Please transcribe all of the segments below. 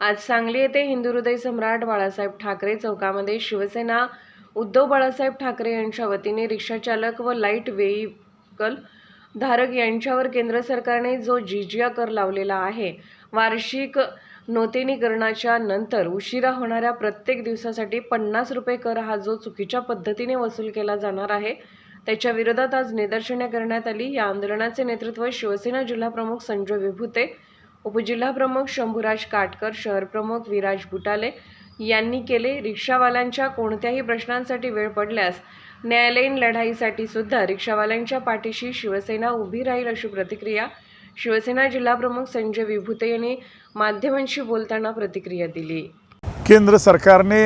आज सांगली येथे हिंदू हृदय सम्राट बाळासाहेब ठाकरे चौकामध्ये शिवसेना उद्धव बाळासाहेब ठाकरे यांच्या वतीने रिक्षाचालक व लाइट व्हेकल धारक यांच्यावर केंद्र सरकारने जो जिजिया कर लावलेला आहे वार्षिक नूतनीकरणाच्या नंतर उशिरा होणाऱ्या प्रत्येक दिवसासाठी पन्नास रुपये कर हा जो चुकीच्या पद्धतीने वसूल केला जाणार आहे त्याच्या विरोधात आज निदर्शने करण्यात आली. या आंदोलनाचे नेतृत्व शिवसेना जिल्हाप्रमुख संजय विभुते उपजिल्हाप्रमुख शंभूराज काटकर शहरप्रमुख विराज बुटाले यांनी केले रिक्षावाल्यांच्या कोणत्याही प्रश्नांसाठी वेळ पडल्यास न्यायालयीन लढाईसाठी सुद्धा रिक्षावाल्यांच्या पाठीशी शिवसेना उभी राहील अशी प्रतिक्रिया शिवसेना जिल्हाप्रमुख संजय विभूते यांनी माध्यमांशी बोलताना प्रतिक्रिया दिली. केंद्र सरकारने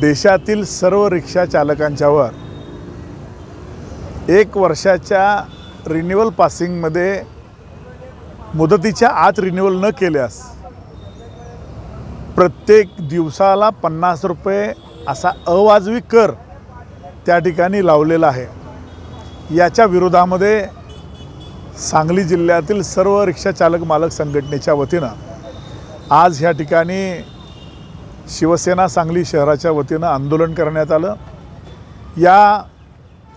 देशातील सर्व रिक्षा चालकांच्यावर एक वर्षाच्या रिन्युअल पासिंगमध्ये मुदतीच्या आत रिन्युअल न केल्यास प्रत्येक दिवसाला पन्नास रुपये असा अवाजवी कर त्या ठिकाणी लावलेला आहे. याच्या विरोधामध्ये सांगली जिल्ह्यातील सर्व रिक्षा चालक मालक संघटनेच्या वतीनं आज ह्या ठिकाणी शिवसेना सांगली शहराच्या वतीनं आंदोलन करण्यात आलं. या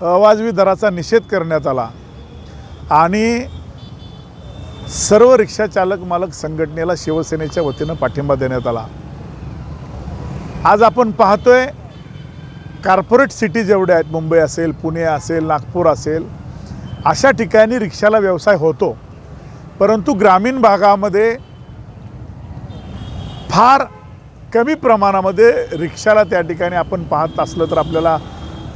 अवाजवी दराचा निषेध करण्यात आला आणि सर्व रिक्षा चालक मालक संघटनेला शिवसेनेच्या वतीनं पाठिंबा देण्यात आला. आज आपण पाहतोय कार्पोरेट सिटी जेवढ्या आहेत मुंबई असेल पुणे असेल नागपूर असेल अशा ठिकाणी रिक्षाला व्यवसाय होतो. परंतु ग्रामीण भागामध्ये फार कमी प्रमाणामध्ये रिक्षाला त्या ठिकाणी आपण पाहत असलं तर आपल्याला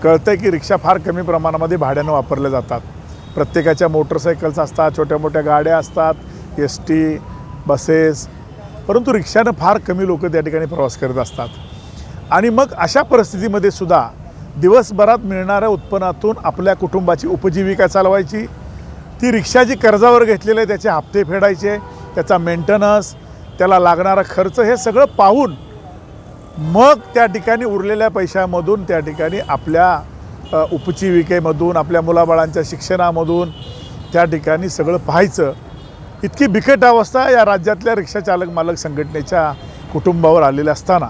कळतं की रिक्षा फार कमी प्रमाणामध्ये भाड्यानं वापरल्या जातात. प्रत्येकाच्या मोटरसायकल्स असतात छोट्या मोठ्या गाड्या असतात एस टी बसेस परंतु रिक्षानं फार कमी लोक त्या ठिकाणी प्रवास करत असतात. आणि मग अशा परिस्थितीमध्ये सुद्धा दिवसभरात मिळणाऱ्या उत्पन्नातून आपल्या कुटुंबाची उपजीविका चालवायची ती रिक्षा जी कर्जावर घेतलेली आहे त्याचे हप्ते फेडायचे त्याचा मेंटेनन्स त्याला लागणारा खर्च हे सगळं पाहून मग त्या ठिकाणी उरलेल्या पैशामधून त्या ठिकाणी आपल्या उपजीविकेमधून आपल्या मुलाबाळांच्या शिक्षणामधून त्या ठिकाणी सगळं पाहायचं. इतकी बिकट अवस्था या राज्यातल्या रिक्षाचालक मालक संघटनेच्या कुटुंबावर आलेल्या असताना.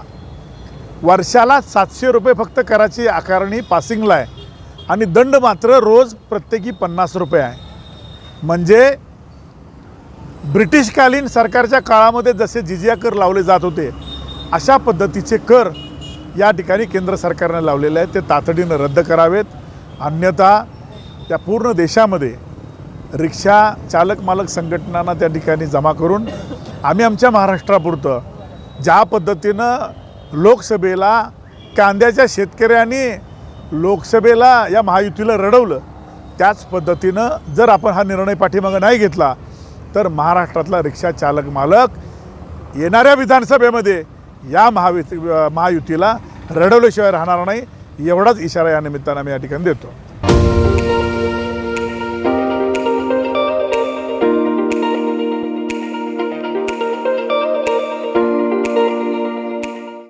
वर्षाला सातशे रुपये फक्त कराची आकारणी पासिंगला आहे. आणि दंड मात्र रोज प्रत्येकी पन्नास रुपये आहे. म्हणजे ब्रिटिशकालीन सरकारच्या काळामध्ये जसे जिजिया कर लावले जात होते अशा पद्धतीचे कर या ठिकाणी केंद्र सरकारनं लावलेले आहेत ते तातडीनं रद्द करावेत. अन्यथा त्या पूर्ण देशामध्ये रिक्षा चालक मालक संघटनांना त्या ठिकाणी जमा करून आम्ही आमच्या महाराष्ट्रापुरतं ज्या पद्धतीनं लोकसभेला कांद्याच्या शेतकऱ्यांनी लोकसभेला या महायुतीला रडवलं त्याच पद्धतीनं जर आपण हा निर्णय पाठीमागं नाही घेतला तर महाराष्ट्रातला रिक्षा चालक मालक येणाऱ्या विधानसभेमध्ये या महावि महायुतीला रडवल्याशिवाय राहणार नाही. एवढाच इशारा या निमित्तानं आम्ही या ठिकाणी देतो.